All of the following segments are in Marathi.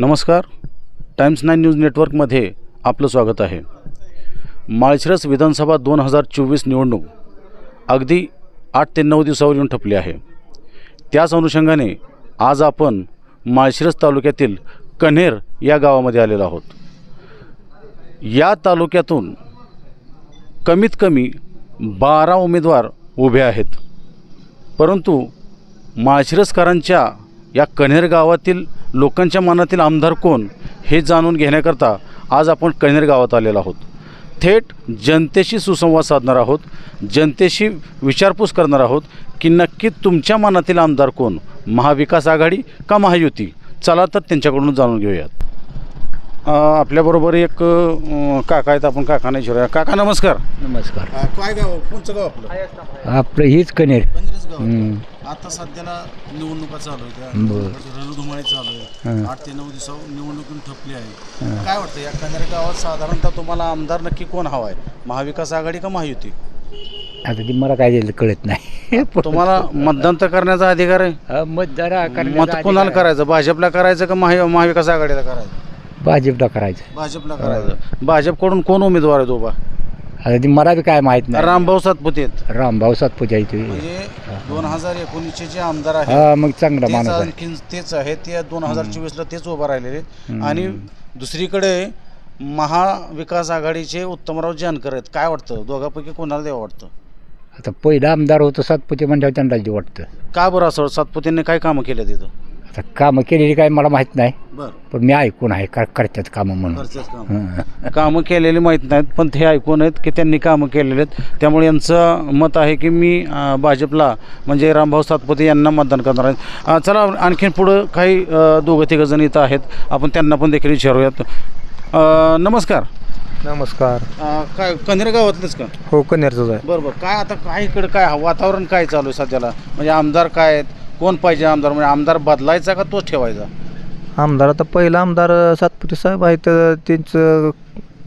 नमस्कार. टाइम्स नाईन न्यूज नेटवर्कमध्ये आपलं स्वागत आहे. माळशिरस विधानसभा दोन हजार चोवीस निवडणूक अगदी आठ ते नऊ दिवसावर येऊन ठपली आहे. त्याच अनुषंगाने आज आपण माळशिरस तालुक्यातील कन्हेर या गावामध्ये आलेलो आहोत. या तालुक्यातून कमीत कमी बारा उमेदवार उभे आहेत. परंतु माळशिरसकरांच्या या कन्हेर गावातील लोकांच्या मनातील आमदार कोण हे जाणून घेण्याकरता आज आपण कन्हेर गावात आलेलो आहोत. थेट जनतेशी सुसंवाद साधणार आहोत जनतेशी विचारपूस करणार आहोत की नक्की तुमच्या मनातील आमदार कोण? महाविकास आघाडी का महायुती? चला तर त्यांच्याकडून जाणून घेऊयात. आपल्याबरोबर एक काका आहेत आपण काका नाही शिरूया काका नमस्कार. नमस्कार. काय गाव? कोणचं गाव आपलं? आपलं हीच हम्म. आता सध्याला निवडणुका चालू आहेत रणधुमाळी चालू आहे. आठ ते नऊ दिवसावर निवडणुकीन ठपली आहे. काय वाटतं या कन्नड गावात साधारणतः तुम्हाला आमदार नक्की कोण हवा आहे? महाविकास आघाडी का महायुती? आता ती मला काय दिलं कळत नाही. तुम्हाला मतदान तर करण्याचा अधिकार आहे. मतदार मत कोणाला करायचं भाजपला करायचं का महा महाविकास आघाडीला करायचं? भाजपला करायचं. भाजपला करायचं. भाजपकडून कोण उमेदवार आहेत उभा? आता ती मला बी काय माहीत नाही. रामभाऊ सातपुते आहेत. रामभाऊ सातपुजा इथे म्हणजे दोन हजार एकोणीसचे जे आमदार आहेत हा मग चांगला तेच माणूस आहे. आणखीन तेच आहे ते दोन हजार चोवीसला तेच उभं राहिलेले आणि दुसरीकडे महाविकास आघाडीचे उत्तमराव जानकर आहेत. काय वाटतं? दोघांपैकी कोणाला द्यावं वाटतं? आता पहिला आमदार होतो सातपुते म्हणल्यावर त्यांना जे वाटतं. का बरं असं? सातपुतेंनी काय कामं केलं तिथं? आता कामं केलेली काय मला माहीत नाही. बरं. पण मी ऐकून आहे कर करतात कामं म्हणून. घरचेच काम. हं. कामं केलेली माहीत नाहीत पण ते ऐकून आहेत की त्यांनी कामं केलेले आहेत. त्यामुळे यांचं मत आहे की मी अं, भाजपला म्हणजे रामभाऊ सातपुते यांना मतदान करणार आहे. अं, चला आणखीन पुढं काही अं, दोघं तिघं जण इथं आहेत. आपण त्यांना पण देखील विचारूयात. अं, नमस्कार. नमस्कार. अं, काय कन्हेर गावातलेच का? हो कन्यारचंच आहे. बरं बरं. काय आता काय इकडं काय वातावरण काय चालू आहे सध्याला? म्हणजे आमदार काय आहेत? कोण पाहिजे आमदार? म्हणजे आमदार बदलायचा का तोच ठेवायचा? आमदार आता पहिला आमदार सातपुते साहेब आहेत तर त्यांचं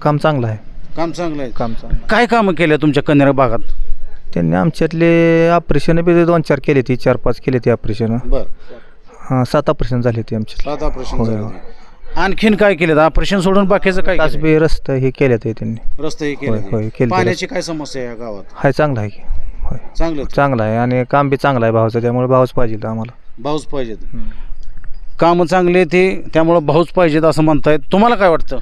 काम चांगलं आहे. काम चांगलं आहे. काम चांगलं काय कामं केलं तुमच्या कन्हेर भागात? त्यांनी आमच्यातले ऑपरेशन बी दोन चार केले ती चार पाच केले ती ऑपरेशन. बरं. सात ऑपरेशन झाले ती आमच्या सात ऑपरेशन झाले. आणखीन काय केलं ऑपरेशन सोडून बाकीचं काय केलंय? रस्ते हे केले ते त्यांनी. रस्ते होय, होय, केले केले. पाण्याची काय समस्या आहे या गावात? हाय चांगलं आहे की. होय चांगलं चांगलं आहे आणि काम बी चांगलं आहे भावाचं त्यामुळे भावच पाहिजे आम्हाला. भाऊच पाहिजेत. कामं चांगले आहेत ते त्यामुळं भाऊच पाहिजेत असं म्हणतायत. तुम्हाला काय वाटतं?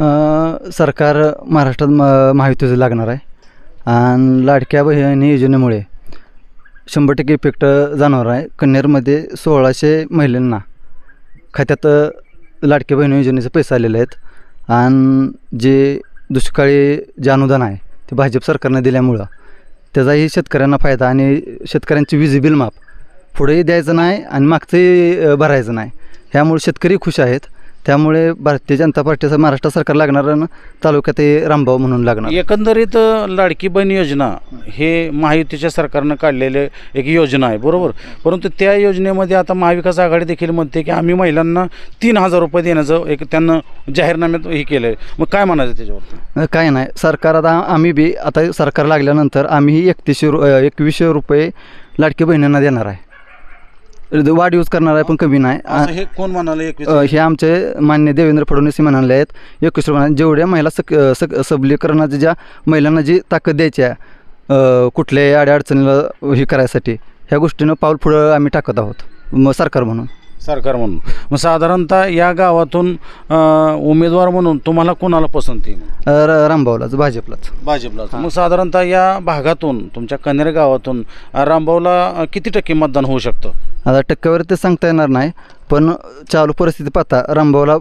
अ, सरकार महाराष्ट्रात म महायुतीचं लागणार आहे. आणि लाडक्या बहिणी योजनेमुळे शंभर टक्के इफेक्ट जाणवणार आहे. कन्नेरमध्ये सोळाशे महिलांना खात्यात लाडक्या बहिणी योजनेचे पैसे आलेले आहेत. आणि जे दुष्काळी जे अनुदान आहे ते भाजप सरकारनं दिल्यामुळं त्याचाही शेतकऱ्यांना फायदा आणि शेतकऱ्यांची वीज बिल माफ पुढेही द्यायचं नाही आणि मागचंही भरायचं नाही. ह्यामुळे शेतकरी खुश आहेत. त्यामुळे भारतीय जनता पार्टीचं महाराष्ट्र सरकार लागणार आणि तालुक्यात हे रामभाऊ म्हणून लागणार. एकंदरीत लाडकी बहीण योजना हे महायुतीच्या सरकारनं काढलेले एक योजना आहे बरोबर? परंतु त्या योजनेमध्ये आता महाविकास आघाडी देखील म्हणते की आम्ही महिलांना तीन हजार रुपये देण्याचं एक त्यांना जाहीरनाम्यात हे केलं आहे मग काय म्हणायचं त्याच्यावर काय नाही. सरकार आता आम्ही बी आता सरकार लागल्यानंतर आम्ही एकतीसशे रु एकवीसशे रुपये लाडकी बहिणींना देणार आहे. वाढ यूज करणार आहे पण कमी नाही. असं हे कोण म्हणाले एकवीस अ, हे आमचे मान्य देवेंद्र फडणवीस हे म्हणाले आहेत. एकवीस रुपये जेवढ्या महिला सक सक सबलीकरणाच्या ज्या महिलांना जी ताकद द्यायची आहे अ, कुठल्याही अडचणीला हे करायसाठी ह्या गोष्टीनं पाऊल पुढं आम्ही टाकत आहोत. म सरकार म्हणून. सरकार म्हणून. मग साधारणतः या गावातून अ, उमेदवार म्हणून तुम्हाला कोणाला पसंती आहे र- रामभाऊलाच भाजपलाच. भाजपला मग साधारणतः या भागातून तुमच्या कन्हेर गावातून अ, रामभाऊला अ, किती टक्के मतदान होऊ शकतं? आता टक्क्यावर ते सांगता येणार नाही पण चालू परिस्थिती पाहता रामभाऊला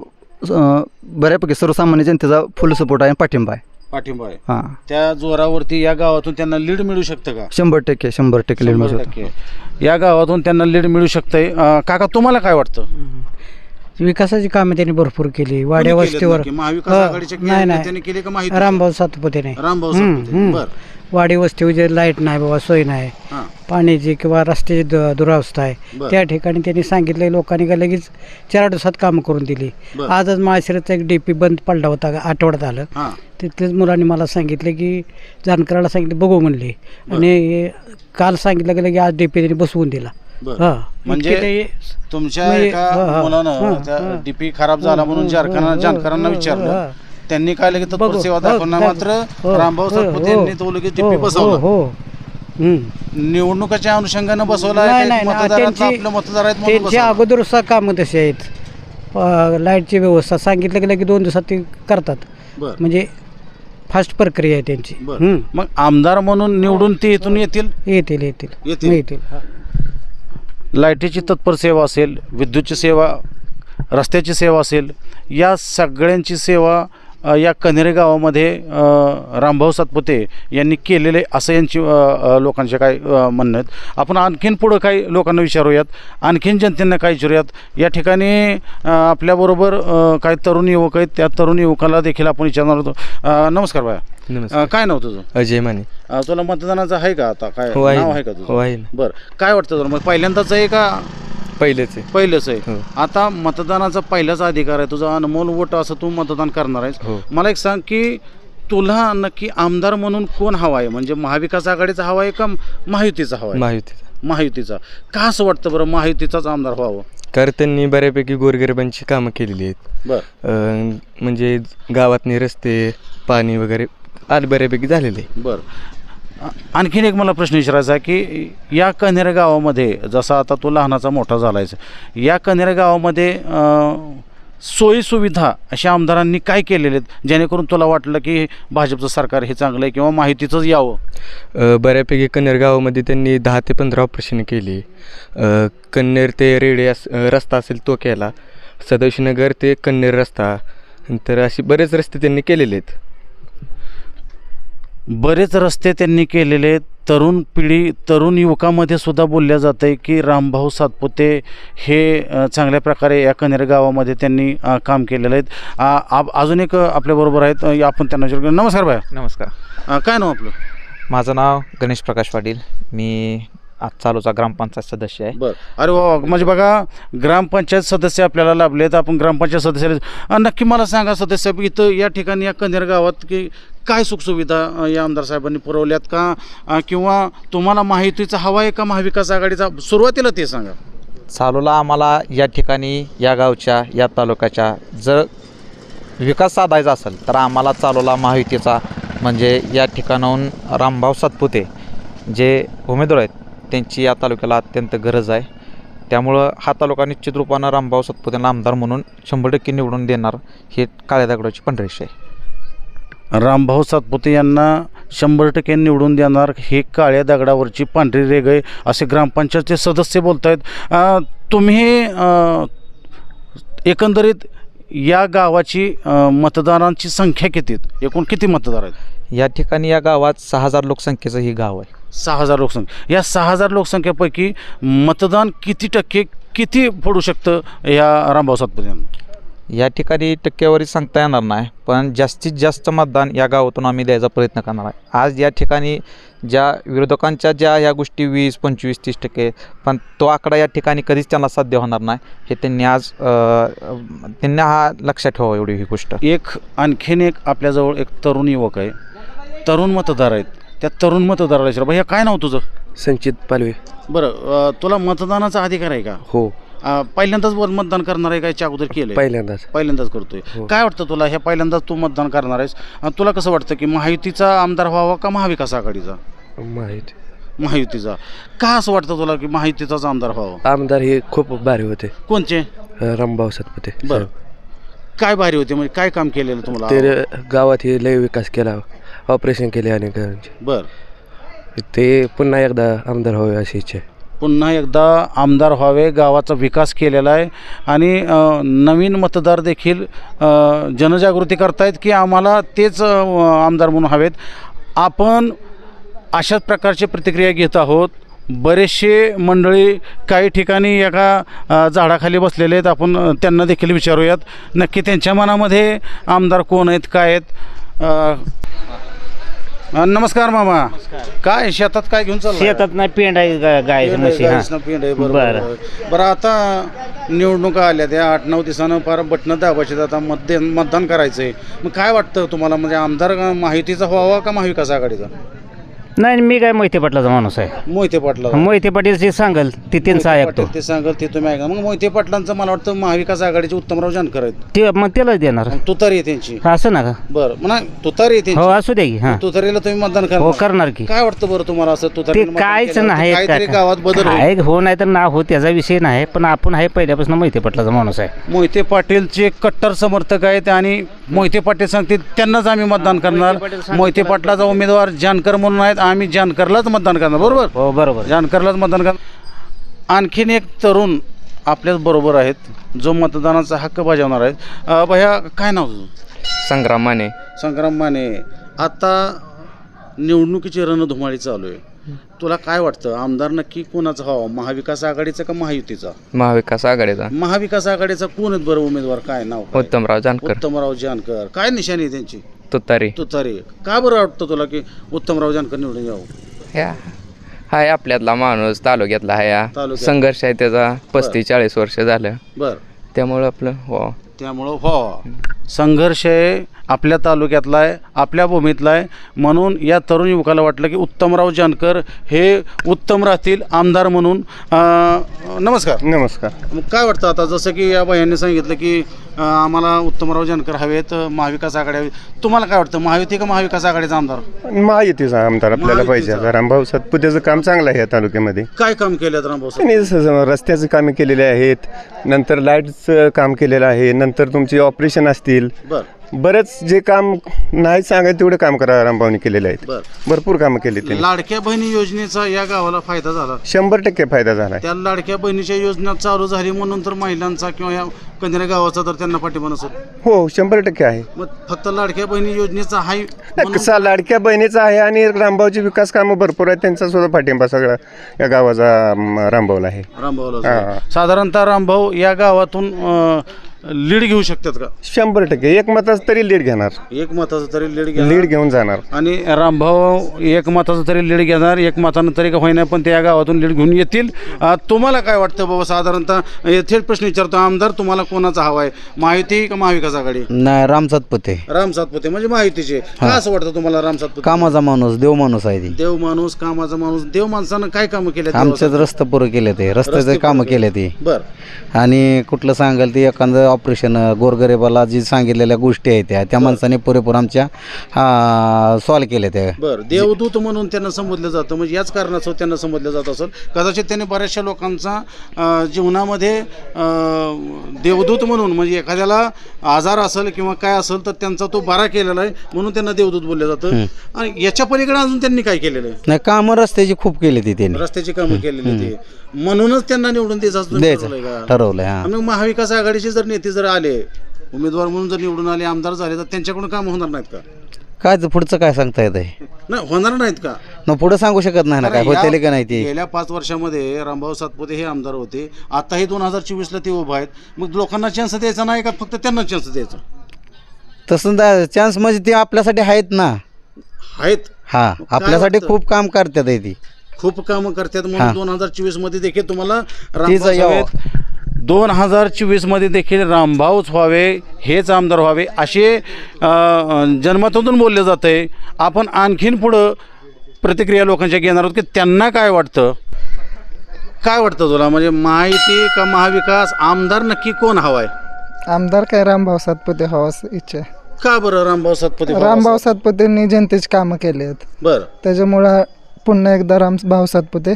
अ, बऱ्यापैकी सर्वसामान्य जनतेचा फुल सपोर्ट आहे आणि पाठिंबा आहे. पाठिंबा आहे. हां. त्या जोरावरती या गावातून त्यांना लीड मिळू शकतं का? शंभर टक्के शंभर टक्के लीड मिळू शंभर शकतो. टक्के. या गावातून त्यांना लीड मिळू शकतंय. अ, काका तुम्हाला काय वाटतं? विकासाची कामे त्यांनी भरपूर केली. वाड्या कोणी केलेत वस्तीवर. नक्की? महाविकास हो, आघाडीच्या नाही नाही. केले का माहिती? रामभाऊ सातपुतेने. रामभाऊ सातपुते. बरं. वाडी वस्तीवर जे लाइट नाही बाबा सोय नाही हां. पाण्याची किंवा रस्त्याची दु- दुरावस्था आहे बरं. त्या ठिकाणी त्यांनी सांगितले लोकांनी का लगेच चार दिवसात कामं करून दिली बरं. आजच माळशिरसचा एक डीपी बंद पडला होता आठवड्यात आलं हां. तिथलेच मुलांनी मला सांगितले की जानकराला सांगितलं बघू म्हणले आणि काल सांगितलं गेलं की आज डीपी त्यांनी बसवून दिला बरं. हा म्हणजे इतके ते- तुमच्या म्हणजे- एका हा, हा, मुलानं हा, त्या हा. डीपी खराब झाला म्हणून जानकरांना विचारलं. त्यांनी काय लगेच तत्पर बघू, सेवा हो, दाखवणार दाख- मात्र हो, रामभाऊ हो, सातपुते हो. यांनी तो लगेच हो, डीपी हो, बसवला हो हम्म. निवडणुकाच्या अनुषंगानं बसवला नाही आहे नाही का? नाही, मतदारातलं त्यांची- आपलं मतदार आहेत म्हणून त्यांची बसवलं? अगोदर कामं तशी आहेत प- लाईटची व्यवस्था सांगितलं गेलं की दोन दिवसात ते करतात बरं. म्हणजे फास्ट प्रक्रिया आहे त्यांची बरं. हम्म. मग आमदार म्हणून निवडून ते इथून येतील येतील येतील येतील. येतील हा. लाईटीची तत्पर सेवा असेल विद्युतची सेवा रस्त्याची सेवा असेल या सगळ्यांची सेवा या कन्हेरे गावामध्ये रामभाऊ सातपुते यांनी केलेले असं यांची लोकांचे काय म्हणणं आहेत. आपण आणखीन पुढं काही लोकांना विचारूयात. आणखीन जनतेनं काय विचारूयात? या ठिकाणी आपल्याबरोबर काही तरुण युवक आहेत. त्या तरुण युवकाला देखील आपण विचारणार होतो. नमस्कार बाया काय नाव तुझं? अजय माने. तुला मतदानाचं आहे का आता? काय हो आहे नाव ना. आहे का तुझं? हो बरं. काय वाटतं तुला? मग पहिल्यांदाच आहे का पहिलेच आहे. पहिलंच आहे. हो. आता मतदानाचा पहिलाच अधिकार आहे. तुझा अनमोल वोट असं तू मतदान करणार आहेस. हो. मला एक सांग की तुला नक्की आमदार म्हणून कोण हवा आहे? म्हणजे महाविकास आघाडीचा हवा आहे का महायुतीचा हवा आहे? महायुतीचा. महायुतीचा. का असं वाटतं बरं महायुतीचाच आमदार व्हावं? कारण त्यांनी बऱ्यापैकी गोरगरिबांची कामं केलेली आहेत. बरं. अं, म्हणजे गावातनी रस्ते पाणी वगैरे आज बऱ्यापैकी झालेले आहे. बरं. आणखीन एक मला प्रश्न विचारायचा आहे की या कन्हेर गावामध्ये जसा आता तो लहानाचा मोठा झाला आहे या कन्हेर गावामध्ये सोयीसुविधा अशा आमदारांनी काय केलेले आहेत? जेणेकरून तुला वाटलं की भाजपचं सरकार हे चांगलं आहे किंवा माहितीचंच यावं? बऱ्यापैकी कन्नर गावामध्ये त्यांनी दहा ते पंधरा ऑपरेशन केली. कन्नेर कन्नर ते रेडे अस रस्ता असेल तो केला. सदाशिवनगर ते कन्नर रस्ता. तर असे बरेच रस्ते त्यांनी केलेले आहेत. बरेच रस्ते त्यांनी केलेले. आहेत. तरुण पिढी तरुण युवकामध्ये सुद्धा बोलल्या जातं आहे की रामभाऊ सातपुते हे चांगल्या प्रकारे या कन्हेर गावामध्ये त्यांनी काम केलेलं आहेत. अजून एक आपल्याबरोबर आहेत. आपण त्यांना विचारू नमस्कार बाय नमस्कार. काय नाव आपलं? माझं नाव गणेश प्रकाश पाटील. मी आज चालूचा ग्रामपंचायत सदस्य आहे. बरं. अरे वा. म्हणजे बघा ग्रामपंचायत सदस्य आपल्याला लाभलेत. आपण ग्रामपंचायत सदस्य नक्की मला सांगा सदस्य इथं या ठिकाणी या कन्हेर गावात की काय सुखसुविधा या आमदार साहेबांनी पुरवल्यात का? किंवा तुम्हाला माहितीचा हवा आहे का महाविकास आघाडीचा? सुरुवातीला ते सांगा. चालूला आम्हाला या ठिकाणी या गावच्या या तालुक्याच्या जर विकास साधायचा असेल तर आम्हाला चालूला महायुतीचा म्हणजे या ठिकाणाहून रामभाऊ सातपुते जे उमेदवार आहेत त्यांची या तालुक्याला अत्यंत गरज आहे. त्यामुळं हा तालुका निश्चित रूपानं रामभाऊ सातपुतेंना आमदार म्हणून शंभर टक्के निवडून देणार हे काळ्या दगडाची पंढरीश आहे. रामभाऊ सातपुते यांना शंभर टक्के निवडून देणार हे काळ्या दगडावरची पांढरी रेग आहे असे ग्रामपंचायतचे सदस्य बोलत आहेत तुम्ही एकंदरीत या गावाची मतदारांची संख्या किती? एकूण किती मतदार आहेत? या ठिकाणी या गावात सहा हजार लोकसंख्येचं ही गाव आहे. सहा हजार लोकसंख्या. या सहा हजार लोकसंख्येपैकी मतदान किती टक्के किती पडू शकतं या रामभाऊ सातपुते यांना? या ठिकाणी टक्केवारी सांगता येणार नाही पण जास्तीत जास्त मतदान या गावातून आम्ही द्यायचा प्रयत्न करणार आहे. आज या ठिकाणी ज्या विरोधकांच्या ज्या ह्या गोष्टी वीस पंचवीस तीस टक्के पण तो आकडा या ठिकाणी कधीच त्यांना साध्य होणार नाही हे त्यांनी आज त्यांनी हा लक्षात ठेवावा एवढी ही गोष्ट. एक आणखीन एक आपल्याजवळ एक तरुण युवक आहे. तरुण मतदार आहेत. त्या तरुण मतदाराला विचारा भैया काय नाव तुझं? संचित पालवे. बरं अ, तुला मतदानाचा अधिकार आहे का? हो. अ, पहिल्यांदाच वर मतदान करणार आहे का याच्या अगोदर केलं पहिल्यांदाच. पहिल्यांदाच करतोय. हो. काय वाटतं तुला? ह्या पहिल्यांदाच तू मतदान करणार आहेस. अ, तुला कसं वाटतं की महायुतीचा आमदार व्हावा का महाविकास आघाडीचा? माहिती महायुतीचा. का असं वाटतं तुला की महायुतीचाच आमदार व्हावा? आमदार हे खूप भारी होते. कोणचे? अं, रामभाऊ सातपुते. बरं. काय भारी होते? म्हणजे काय काम केलेलं तुम्हाला? ते गावात हे लय विकास केला. ऑपरेशन केले अनेकांचे. बरं. ते पुन्हा एकदा आमदार व्हावे अशी इच्छा आहे. पुन्हा एकदा आमदार व्हावे गावाचा विकास केलेला आहे. आणि नवीन मतदार देखील जनजागृती करतायत की आम्हाला तेच आमदार म्हणून हवेत. आपण अशाच प्रकारची प्रतिक्रिया घेत आहोत. बरेचसे मंडळी काही ठिकाणी एका झाडाखाली बसलेले आहेत. आपण त्यांना देखील विचारूयात. नक्की त्यांच्या मनामध्ये आमदार कोण आहेत काय आहेत? अ, नमस्कार मामा. काय शेतात काय घेऊन चाललं शेतात नाही पेंड आहे गा- गायचं पेंड आहे, म्हशी हा. गाईचं पेंड आहे, बरोबर, बरं. बरोबर. बरं आता निवडणुका आल्या त्या आठ नऊ दिवसानं फार बटणं दाबायचे आता मतदान मतदान करायचं आहे मग काय वाटतं तुम्हाला? म्हणजे आमदार माहितीचा व्हावा का महाविकास आघाडीचा? नाही मी काय मोहिते पाटलाचा माणूस आहे. मोहिते पाटला मोहिते पाटील जे सांगल ते त्यांचं ऐकतो ते सांगाल ते तुम्ही ऐका. मग मोहिते पाटलांचं मला वाटतं महाविकास आघाडीचे उत्तमराव जानकर आहेत. ते मग त्यालाच देणार. मग तुतारी आहे त्यांची. असं ना का? बरं. म्हणा तुतारी आहे हो त्यांची असू दे की हां. तुतारीला तुम्ही मतदान हो करणार करणार की. काय वाटतं बरं तुम्हाला असं तुतारी ते कायच नाही काहीतरी गावात बदल होईल. काय हो नाही तर ना हो त्याचा विषय नाही. पण आपण आहे पहिल्यापासून मोहिते पाटलाचा माणूस आहे. मोहिते पाटीलचे कट्टर समर्थक आहेत आणि मोहिते पाटील सांगतील त्यांनाच आम्ही मतदान करणार. मोहिते पाटलाचा उमेदवार जानकर म्हणून आहेत. आम्ही जानकरलाच मतदान करणार बरोबर? हो बरोबर. जानकरलाच मतदान करणार. आणखीन एक तरुण आपल्याच बरोबर आहेत जो मतदानाचा हक्क बजावणार आहेत अं, भैया काय नाव तुझं? संग्राम माने. संग्राम माने आता निवडणुकीची रणधुमाळी चालू आहे. तुला काय वाटतं आमदार नक्की कोणाचा हवा? महाविकास आघाडीचा का महायुतीचा? महाविकास आघाडीचा. महाविकास आघाडीचा कोण आहेत बरं उमेदवार? काय नाव? काय? उत्तमराव जानकर. उत्तमराव जानकर. काय निशाणी आहे त्यांची? तुतारी. तुतारी. का बरं वाटतं तुला की उत्तमराव जानकर निवडून यावं? ह्या हाय आपल्यातला माणूस तालुक्यातला हा तालुक्यात. संघर्ष आहे त्याचा पस्तीस चाळीस वर्ष झालं. बर. त्यामुळं आपलं हो. त्यामुळं हो. संघर्ष आहे आपल्या तालुक्यातला आहे आपल्या भूमीतला आहे. म्हणून या तरुण युवकाला वाटलं की उत्तमराव जानकर हे उत्तम राहतील आमदार म्हणून. अं, नमस्कार. नमस्कार. मग काय वाटतं आता? जसं की या बायांनी सांगितलं की आम्हाला उत्तमराव जानकर हवेत महाविकास आघाडी हवी तुम्हाला काय वाटतं महायुती का महाविकास आघाडीचा आमदार? महायुतीचा आमदार आपल्याला पाहिजे. महायुतीचा. आता रामभाऊ सातपुतेचं काम चांगलं आहे या तालुक्यामध्ये. काय काम केलं रामभाऊ? त्यांनी रस्त्याचे कामे केलेले आहेत नंतर लाईटचं काम केलेलं आहे नंतर तुमची ऑपरेशन असतील. बर. बरेच जे काम नाही सांगायचं तेवढे काम करा रामभाऊनी केलेले आहेत बर. भरपूर कामं केली त्यांनी. लाडक्या बहिणी योजनेचा या गावाला फायदा झाला. शंभर टक्के फायदा झाला आहे त्या लाडक्या बहिणीच्या योजना चालू झाली म्हणून तर महिलांचा किंवा या कंदिरा गावाचा तर त्यांना पाठिंबा नसेल. हो शंभर टक्के आहे. मग फक्त लाडक्या बहिणी योजनेचा हाय नाही, कसा लाडक्या बहिणीचा आहे आणि रामभाऊची विकास कामं भरपूर आहेत त्यांचा सुद्धा पाठिंबा सगळा या गावाचा अं, रामभाऊला आहे. रामभाऊला हा. साधारणतः रामभाऊ या गावातून लीड घेऊ शकतात का? शंभर टक्के. एक मताचं तरी लीड घेणार. एक मताचं तरी लीड घ्या लीड घेऊन जाणार. आणि रामभाऊ एक मताचं तरी लीड घेणार एक मतानं तरी का होईना पण ते या गावातून लीड घेऊन येतील. अ, तुम्हाला काय वाटतं बाबा साधारणतः? हे थेट प्रश्न विचारतो आमदार तुम्हाला कोणाचा हवा आहे? महायुती का महाविकास आघाडी? नाही राम सातपुते राम सातपुते म्हणजे महायुतीचे का असं वाटतं तुम्हाला राम सातपुते कामाचा माणूस देव माणूस आहे ती. देव माणूस कामाचा माणूस. देव माणसानं काय कामं केले आमच्याच रस्ते पुरं केले ते. रस्त्याचे रस्ते कामं केले. ते. बर. आणि कुठलं सांगाल ते एखादं ऑपरेशन गोरगरिबाला जी सांगितलेल्या गोष्टी आहेत त्या त्या माणसाने पुरेपूर आमच्या सॉल्व केल्या त्या बर देवदूत म्हणून त्यांना संबोधलं जातं म्हणजे याच कारणास्तव त्यांना संबोधलं जात असेल. कदाचित त्यांनी बऱ्याचशा लोकांचा जीवनामध्ये देवदूत म्हणून म्हणजे एखाद्याला आजार असेल किंवा काय असेल तर त्यांचा तो बरा केलेला आहे म्हणून त्यांना देवदूत बोललं जातं. आणि याच्या पलीकडे अजून त्यांनी काय केलेलं आहे? नाही कामं रस्त्याची खूप केली ती त्यांनी. रस्त्याची कामं केलेली ते. म्हणूनच त्यांना निवडून द्यायचं ठरवलंय द्यायचं हा. मग महाविकास आघाडीचे जर नेते जर आले उमेदवार म्हणून जर निवडून आले आमदार झाले तर त्यांच्याकडून काम होणार नाहीत का? काय ते पुढचं काय सांगता येत आहे नाही होणार नाहीत का? न पुढं सांगू शकत नाही ना काय? कारण होते या का नाही ते? गेल्या पाच वर्षामध्ये रामभाऊ सातपुते हे आमदार होते. आताही दोन हजार चोवीसला ते उभा आहेत. मग लोकांना चान्स द्यायचा नाही का? फक्त त्यांना चान्स द्यायचा. तसं चान्स म्हणजे ते आपल्यासाठी आहेत ना. आहेत. हा मग आपल्यासाठी? खूप काम करतात आहे ती. खूप कामं करतात हा. म्हणून दोन हजार चोवीसमध्ये देखील तुम्हाला तीच यावं. दोन हजार चोवीसमध्ये देखील रामभाऊच व्हावे हेच आमदार व्हावे असे अं, जन्मतातून बोलले जाते. आपण आणखीन पुढं प्रतिक्रिया लोकांच्या घेणार आहोत की त्यांना काय वाटतं? काय वाटतं तुला? म्हणजे महायुती का महाविकास? आमदार नक्की कोण हवाय? आमदार काय रामभाऊ सातपुते हवास इच्छा आहे. का बरं रामभाऊ सातपती रामभाऊ सातपुतेंनी जनतेची कामं केली आहेत. बर. त्याच्यामुळं पुन्हा एकदा राम भाऊ सातपुते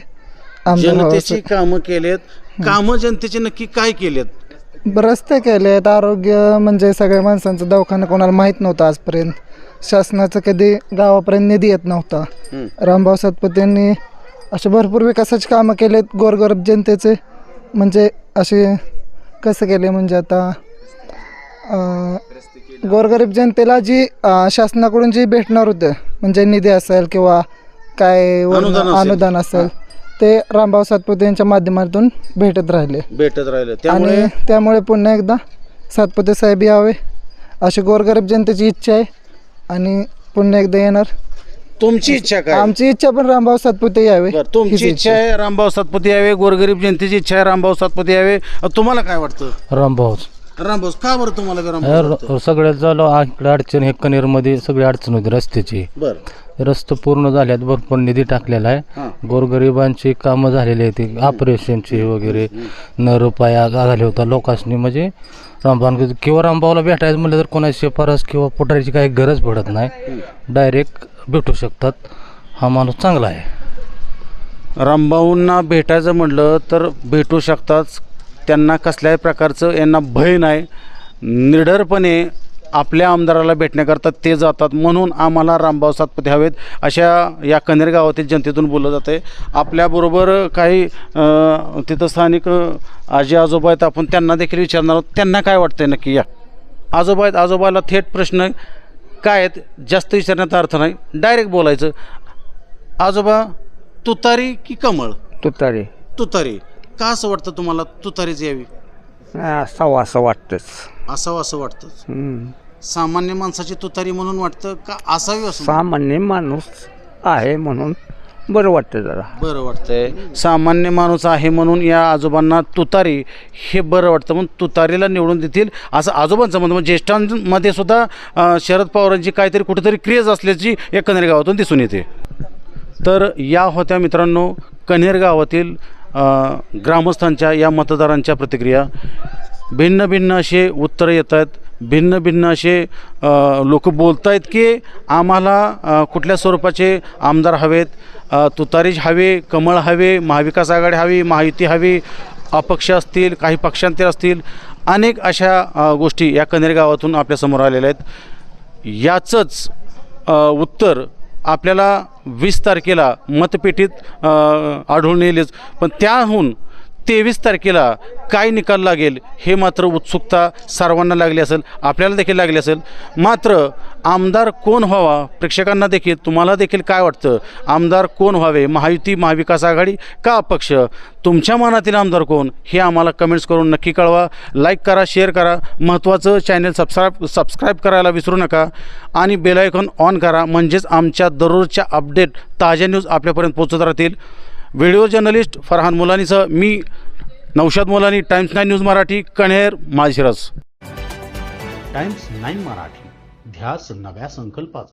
आमदार जनतेची कामं केलेत. कामं जनतेचे नक्की काय केलेत? रस्ते केले आहेत आरोग्य म्हणजे सगळ्या माणसांचं दवाखाना कोणाला माहीत नव्हतं आजपर्यंत. शासनाचं कधी गावापर्यंत निधी येत नव्हता. हं. रामभाऊ सातपुतेंनी असे भरपूर विकासाची कामं केलेत गोरगरीब जनतेचे. म्हणजे असे कसं केले म्हणजे आता अं, गोरगरीब जनतेला जी अं, शासनाकडून जी भेटणार होतं म्हणजे निधी असेल किंवा काय अनुदान असेल. अनुदान असेल. ते रामभाऊ सातपुते यांच्या माध्यमातून भेटत राहिले. भेटत राहिले. त्यामुळे आणि त्यामुळे पुन्हा एकदा सातपुते साहेब यावे अशी गोरगरीब जनतेची इच्छा आहे. आणि पुन्हा एकदा येणार. तुमची इच्छा काय? आमची इच्छा पण रामभाऊ सातपुते यावे. बरं, तुमची इच्छा आहे रामभाऊ सातपती यावे गोरगरीब जनतेची इच्छा आहे रामभाऊ सातपती यावे. अ, तुम्हाला काय वाटतं? रामभाऊ. रामभाऊ का बरं तुम्हाला बी रामभाऊ वाटतं? सगळ्यात झालं इकडे अडचण हे कनेरमध्ये सगळी अडचण होती रस्त्याची. बरं. रस्ते पूर्ण झाल्यात भरपूर निधी टाकलेला. आहे. गोरगरिबांची कामं झालेली आहेत ऑपरेशनची वगैरे. न रुपया झाले होता लोकांनी म्हणजे रामभान किंवा रामभाऊला भेटायचं म्हणलं तर कोणाची शिफारस किंवा पोटारीची काही गरज पडत नाही. डायरेक्ट भेटू शकतात. हा माणूस चांगला आहे. रामभाऊंना भेटायचं म्हटलं तर भेटू शकतात. त्यांना कसल्याही प्रकारचं यांना भय नाही. निडरपणे आपल्या आमदाराला भेटण्याकरता ते जातात. म्हणून आम्हाला रामभाऊ सातपुते हवेत अशा या कनेर गावातील जनतेतून बोललं जातं आहे आपल्याबरोबर काही तिथं स्थानिक आजी आजोबा आहेत. आपण त्यांना देखील विचारणार आहोत. त्यांना काय वाटतंय नक्की या? आजोबा आहेत. आजोबाला थेट प्रश्न काय आहेत? जास्त विचारण्याचा अर्थ नाही. डायरेक्ट बोलायचं. आजोबा तुतारी की कमळ? तुतारी. तुतारी. का असं वाटतं तुम्हाला? तुतारीच यावी. असावं असं वाटतंच. असावं असं वाटतं सामान्य माणसाची तुतारी म्हणून वाटतं का असावी असं? सामान्य माणूस आहे म्हणून बरं वाटतं जरा. बरं वाटतंय. सामान्य माणूस आहे म्हणून या आजोबांना तुतारी हे बरं वाटतं म्हणून तुतारीला निवडून देतील. असं आजोबांचं म्हणणं म्हणजे ज्येष्ठांमध्ये सुद्धा अं, शरद पवारांची काहीतरी कुठेतरी क्रेज असल्याची या कनेर गावातून दिसून येते. तर या होत्या मित्रांनो कन्हेर गावातील ग्रामस्थांच्या या मतदारांच्या प्रतिक्रिया भिन्न भिन्न असे उत्तरं येत आहेत भिन्न भिन्न असे लोक बोलत आहेत की आम्हाला कुठल्या स्वरूपाचे आमदार हवेत? तुतारीज हवे कमळ हवे महाविकास आघाडी हवी महायुती हवी अपक्ष असतील काही पक्षांतर असतील अनेक अशा गोष्टी या कनेर गावातून आपल्यासमोर आलेल्या आहेत. याचंच उत्तर आपल्याला वीस तारखेला मतपेटीत आढळून येईलच पण त्याहून तेवीस तारखेला काय निकाल लागेल हे मात्र उत्सुकता सर्वांना लागली असेल आपल्याला देखील लागली असेल. मात्र आमदार कोण व्हावा प्रेक्षकांना देखील तुम्हाला देखील काय वाटतं? आमदार कोण व्हावे महायुती महाविकास आघाडी का अपक्ष? तुमच्या मनातील आमदार कोण? हे आम्हाला कमेंट्स करून नक्की कळवा. लाईक करा शेअर करा. महत्त्वाचं चॅनल सबस्क्राईब सबस्क्राईब करायला विसरू नका. आणि बेलायकॉन ऑन करा. म्हणजेच आमच्या दररोजच्या अपडेट ताज्या न्यूज आपल्यापर्यंत पोचत राहतील. व्हिडिओ जर्नलिस्ट फरहान मुलानीसह मी Naushad Mulani Times Nine News Marathi Kaner Malshiras Times Nine Marathi ध्यास नव्या संकल्पाचा.